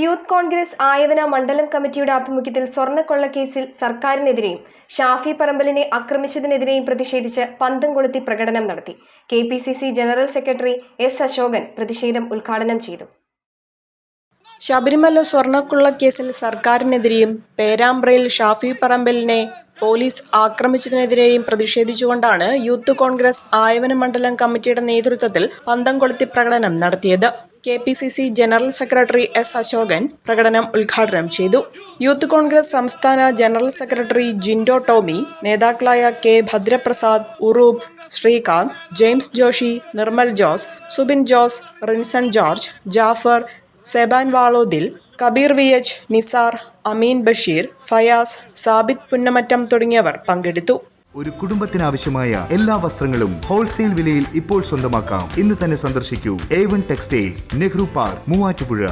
Youth Congress Ayavana മണ്ഡലം കമ്മിറ്റിയുടെ ആഭിമുഖ്യത്തിൽ സ്വർണക്കൊള്ളക്കേസിൽ സർക്കാരിനെതിരെയും ഷാഫി പറമ്പലിനെ ആക്രമിച്ചതിനെതിരെയും പ്രതിഷേധിച്ച് പന്തം കൊളുത്തി പ്രകടനം നടത്തി. K general secretary S Ashokan പ്രതിഷേധം ഉദ്ഘാടനം ചെയ്തു. ശബരിമല സ്വർണക്കുള്ളക്കേസിൽ സർക്കാരിനെതിരെയും പേരാമ്പ്രയിൽ ഷാഫി പറമ്പലിനെ പോലീസ് ആക്രമിച്ചതിനെതിരെയും പ്രതിഷേധിച്ചുകൊണ്ടാണ് യൂത്ത് കോൺഗ്രസ് ആയവന മണ്ഡലം കമ്മിറ്റിയുടെ നേതൃത്വത്തിൽ പന്തം കൊളുത്തി പ്രകടനം നടത്തിയത്. K P C C general secretary S Ashokan പ്രകടനം ഉദ്ഘാടനം ചെയ്തു. യൂത്ത് കോൺഗ്രസ് സംസ്ഥാന ജനറൽ സെക്രട്ടറി ജിൻഡോ ടോമി നേതാക്കളായ K Bhadraprasad Uroob Sreekanth James Joshi Nirmal Jose Subin Jose Rinson George Jafar Seban Valodil Kabeer V H Nisar Ameen Basheer Fayas Sabith Punnamattam തുടങ്ങിയവർ പങ്കെടുത്തു. ഒരു കുടുംബത്തിനാവശ്യമായ എല്ലാ വസ്ത്രങ്ങളും ഹോൾസെയിൽ വിലയിൽ ഇപ്പോൾ സ്വന്തമാക്കാം. ഇന്ന് തന്നെ സന്ദർശിക്കൂ. A one textiles Nehru park Muvattupuzha.